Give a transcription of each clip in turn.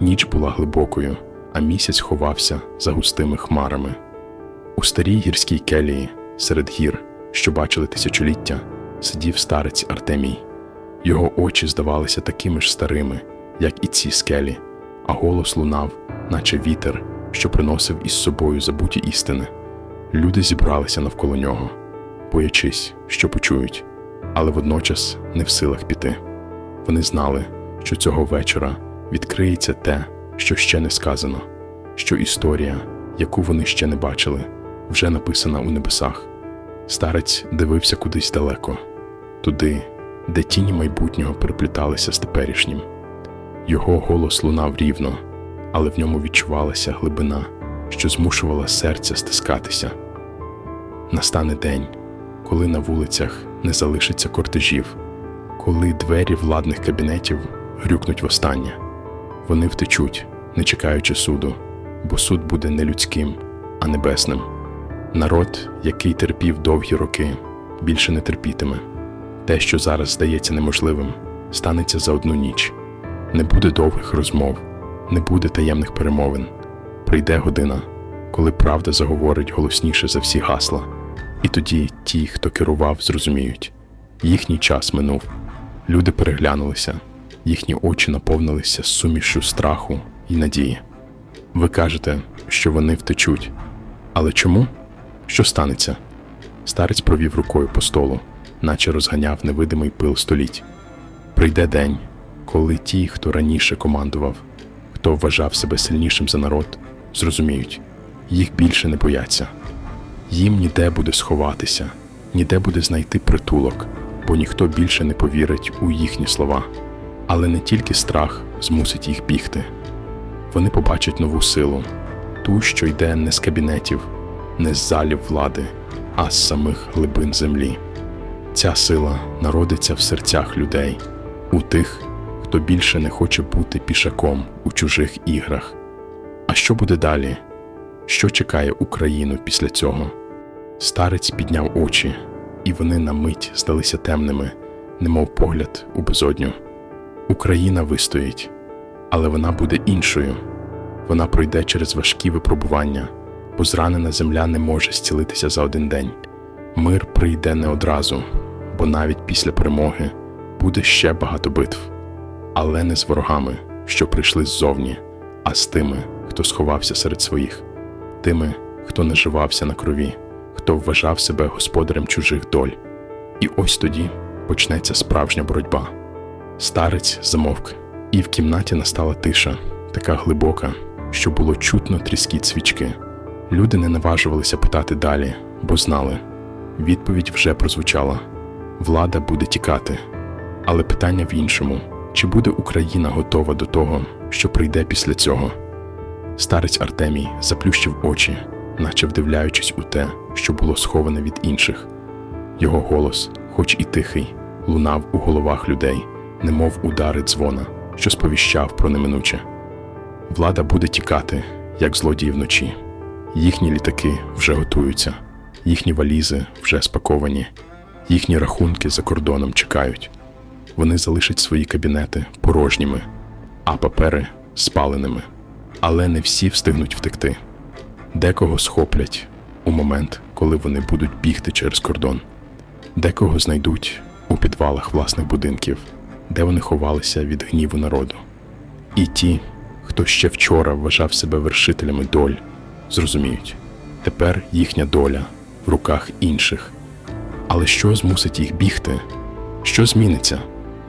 Ніч була глибокою, а місяць ховався за густими хмарами. У старій гірській келії, серед гір, що бачили тисячоліття, сидів старець Артемій. Його очі здавалися такими ж старими, як і ці скелі, а голос лунав, наче вітер, що приносив із собою забуті істини. Люди зібралися навколо нього, боячись, що почують, але водночас не в силах піти. Вони знали, що цього вечора відкриється те, що ще не сказано, що історія, яку вони ще не бачили, вже написана у небесах. Старець дивився кудись далеко, туди, де тіні майбутнього перепліталися з теперішнім. Його голос лунав рівно, але в ньому відчувалася глибина, що змушувала серце стискатися. Настане день, коли на вулицях не залишиться кортежів, коли двері владних кабінетів грюкнуть востаннє. Вони втечуть, не чекаючи суду, бо суд буде не людським, а небесним. Народ, який терпів довгі роки, більше не терпітиме. Те, що зараз здається неможливим, станеться за одну ніч. Не буде довгих розмов, не буде таємних перемовин. Прийде година, коли правда заговорить голосніше за всі гасла. І тоді ті, хто керував, зрозуміють їхній час минув. Люди переглянулися, їхні очі наповнилися сумішю страху і надії. Ви кажете, що вони втечуть. Але чому? Що станеться? Старець провів рукою по столу, наче розганяв невидимий пил століть. Прийде день, коли ті, хто раніше командував, хто вважав себе сильнішим за народ, зрозуміють, їх більше не бояться. Їм ніде буде сховатися, ніде буде знайти притулок, бо ніхто більше не повірить у їхні слова. Але не тільки страх змусить їх бігти. Вони побачать нову силу, ту, що йде не з кабінетів, не з залів влади, а з самих глибин землі. Ця сила народиться в серцях людей, у тих, хто більше не хоче бути пішаком у чужих іграх. А що буде далі? Що чекає Україну після цього? Старець підняв очі, і вони на мить здалися темними, немов погляд у безодню. Україна вистоїть, але вона буде іншою. Вона пройде через важкі випробування, бо зранена земля не може зцілитися за один день. Мир прийде не одразу, бо навіть після перемоги буде ще багато битв, але не з ворогами, що прийшли ззовні, а з тими, хто сховався серед своїх, тими, хто наживався на крові, хто вважав себе господарем чужих доль. І ось тоді почнеться справжня боротьба. Старець замовк, і в кімнаті настала тиша, така глибока, що було чутно тріскіт свічки. Люди не наважувалися питати далі, бо знали. Відповідь вже прозвучала: влада буде тікати. Але питання в іншому: чи буде Україна готова до того, що прийде після цього? Старець Артемій заплющив очі, наче вдивляючись у те, що було сховане від інших. Його голос, хоч і тихий, лунав у головах людей, немов удари дзвона, що сповіщав про неминуче. Влада буде тікати, як злодії вночі. Їхні літаки вже готуються, їхні валізи вже спаковані, їхні рахунки за кордоном чекають. Вони залишать свої кабінети порожніми, а папери спаленими. Але не всі встигнуть втекти. Декого схоплять у момент, коли вони будуть бігти через кордон, декого знайдуть у підвалах власних будинків, де вони ховалися від гніву народу. І ті, хто ще вчора вважав себе вершителями доль, зрозуміють, тепер їхня доля в руках інших. Але що змусить їх бігти? Що зміниться?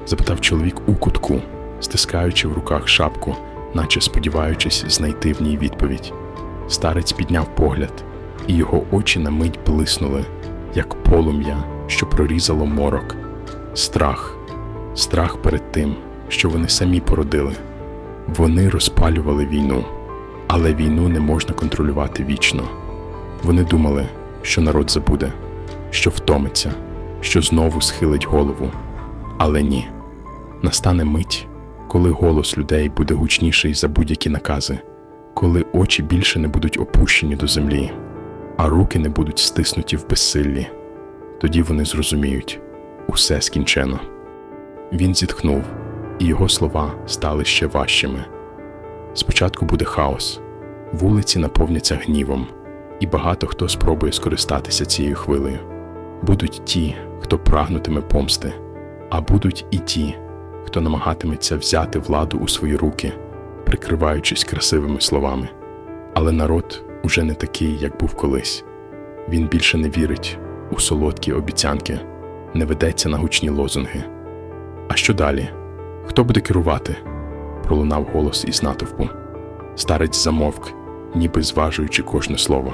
запитав чоловік у кутку, стискаючи в руках шапку, наче сподіваючись знайти в ній відповідь. Старець підняв погляд, і його очі на мить блиснули, як полум'я, що прорізало морок. Страх, страх перед тим, що вони самі породили. Вони розпалювали війну, але війну не можна контролювати вічно. Вони думали, що народ забуде, що втомиться, що знову схилить голову. Але ні, настане мить, коли голос людей буде гучніший за будь-які накази, коли очі більше не будуть опущені до землі, а руки не будуть стиснуті в безсиллі. Тоді вони зрозуміють усе скінчено. Він зітхнув, і його слова стали ще важчими. Спочатку буде хаос, вулиці наповняться гнівом, і багато хто спробує скористатися цією хвилею. Будуть ті, хто прагнутиме помсти, а будуть і ті, хто намагатиметься взяти владу у свої руки, прикриваючись красивими словами. Але народ уже не такий, як був колись. Він більше не вірить у солодкі обіцянки, не ведеться на гучні лозунги. А що далі? Хто буде керувати? пролунав голос із натовпу. Старець замовк, ніби зважуючи кожне слово.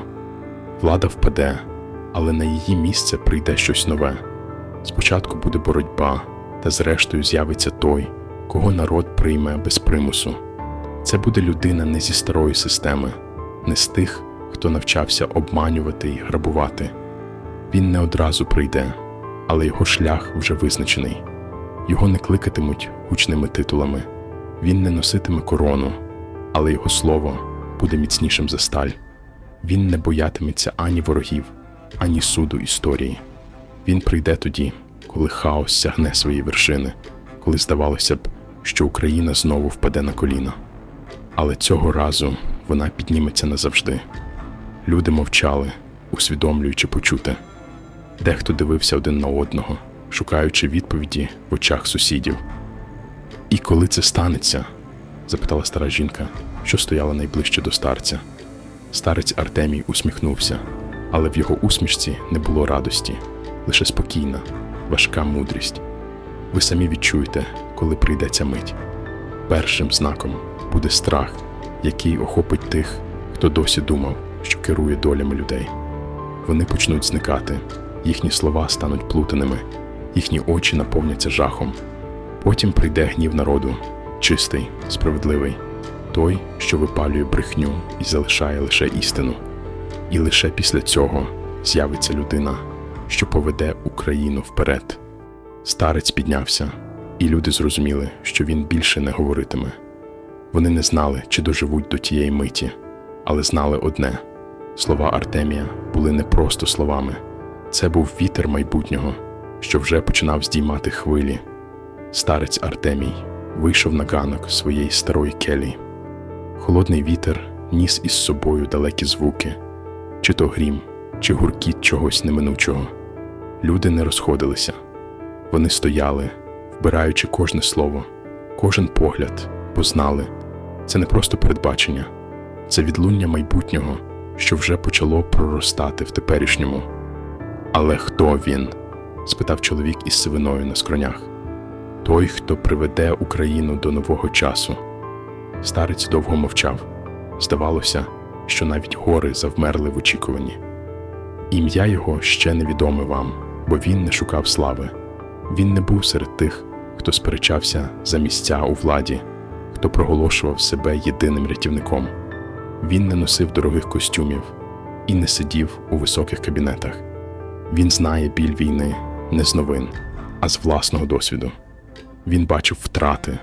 Влада впаде, але на її місце прийде щось нове. Спочатку буде боротьба, та зрештою з'явиться той, кого народ прийме без примусу. Це буде людина не зі старої системи, не з тих, хто навчався обманювати і грабувати. Він не одразу прийде, але його шлях вже визначений. Його не кликатимуть гучними титулами, він не носитиме корону, але його слово буде міцнішим за сталь. Він не боятиметься ані ворогів, ані суду історії. Він прийде тоді, коли хаос сягне свої вершини, коли здавалося б, що Україна знову впаде на коліна. Але цього разу вона підніметься назавжди. Люди мовчали, усвідомлюючи почуте. Дехто дивився один на одного, шукаючи відповіді в очах сусідів. І коли це станеться? запитала стара жінка, що стояла найближче до старця. Старець Артемій усміхнувся, але в його усмішці не було радості, лише спокійна, важка мудрість. Ви самі відчуєте, коли прийде ця мить. Першим знаком буде страх, який охопить тих, хто досі думав, що керує долями людей. Вони почнуть зникати, їхні слова стануть плутаними, їхні очі наповняться жахом. Потім прийде гнів народу, чистий, справедливий, той, що випалює брехню і залишає лише істину. І лише після цього з'явиться людина, що поведе Україну вперед. Старець піднявся, і люди зрозуміли, що він більше не говоритиме. Вони не знали, чи доживуть до тієї миті, але знали одне: слова Артемія були не просто словами, це був вітер майбутнього, що вже починав здіймати хвилі. Старець Артемій вийшов на ганок своєї старої келії. Холодний вітер ніс із собою далекі звуки, чи то грім, чи гуркіт чогось неминучого. Люди не розходилися. Вони стояли, вбираючи кожне слово, кожен погляд, бо знали це не просто передбачення, це відлуння майбутнього, що вже почало проростати в теперішньому. Але хто він? Спитав чоловік із сивиною на скронях. Той, хто приведе Україну до нового часу. Старець довго мовчав. Здавалося, що навіть гори завмерли в очікуванні. Ім'я його ще невідоме вам, бо він не шукав слави. Він не був серед тих, хто сперечався за місця у владі, хто проголошував себе єдиним рятівником. Він не носив дорогих костюмів і не сидів у високих кабінетах. Він знає біль війни не з новин, а з власного досвіду. Він бачив втрати,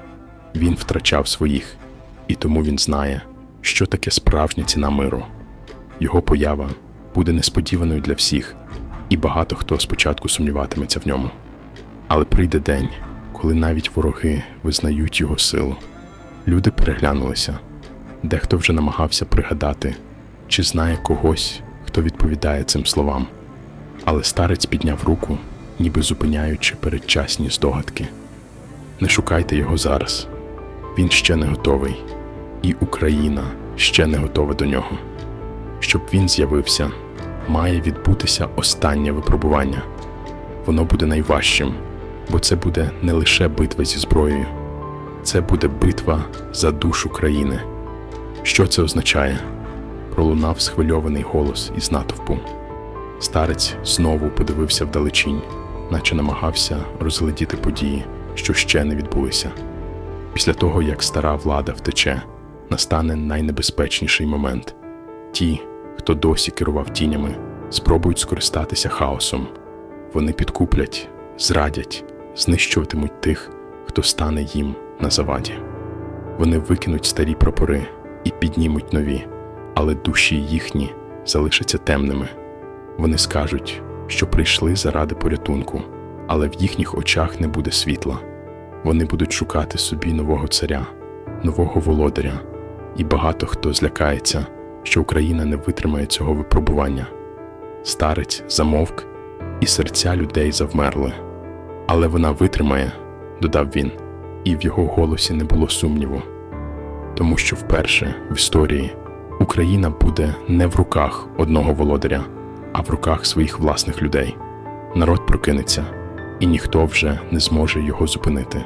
він втрачав своїх, і тому він знає, що таке справжня ціна миру. Його поява буде несподіваною для всіх, і багато хто спочатку сумніватиметься в ньому. Але прийде день, коли навіть вороги визнають його силу. Люди переглянулися, дехто вже намагався пригадати, чи знає когось, хто відповідає цим словам. Але старець підняв руку, ніби зупиняючи передчасні здогадки. Не шукайте його зараз. Він ще не готовий, і Україна ще не готова до нього. Щоб він з'явився, має відбутися останнє випробування. Воно буде найважчим, бо це буде не лише битва зі зброєю, це буде битва за душу країни. Що це означає? пролунав схвильований голос із натовпу. Старець знову подивився вдалечінь, наче намагався розглядіти події, що ще не відбулися. Після того, як стара влада втече, настане найнебезпечніший момент. Ті, хто досі керував тінями, спробують скористатися хаосом. Вони підкуплять, зрадять, знищуватимуть тих, хто стане їм на заваді. Вони викинуть старі прапори і піднімуть нові, але душі їхні залишаться темними. Вони скажуть, що прийшли заради порятунку, але в їхніх очах не буде світла. Вони будуть шукати собі нового царя, нового володаря, і багато хто злякається, що Україна не витримає цього випробування. Старець замовк, і серця людей завмерли. Але вона витримає, додав він, і в його голосі не було сумніву. Тому що вперше в історії Україна буде не в руках одного володаря, а в руках своїх власних людей. Народ прокинеться, і ніхто вже не зможе його зупинити.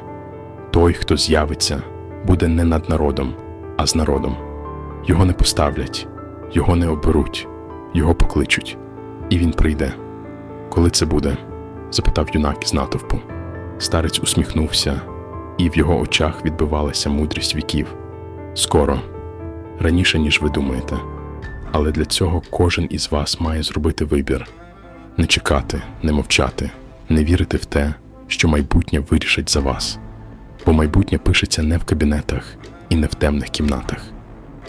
Той, хто з'явиться, буде не над народом, а з народом. Його не поставлять, його не оберуть, його покличуть, і він прийде. Коли це буде? запитав юнак із натовпу. Старець усміхнувся, і в його очах відбивалася мудрість віків. Скоро, раніше, ніж ви думаєте. Але для цього кожен із вас має зробити вибір не чекати, не мовчати, не вірити в те, що майбутнє вирішить за вас. Бо майбутнє пишеться не в кабінетах і не в темних кімнатах.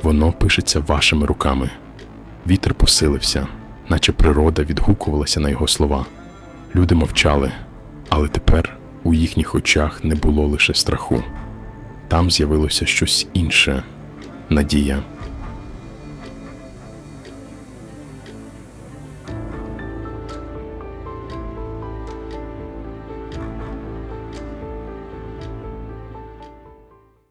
Воно пишеться вашими руками. Вітер посилився, наче природа відгукувалася на його слова. Люди мовчали, але тепер у їхніх очах не було лише страху. Там з'явилося щось інше надія.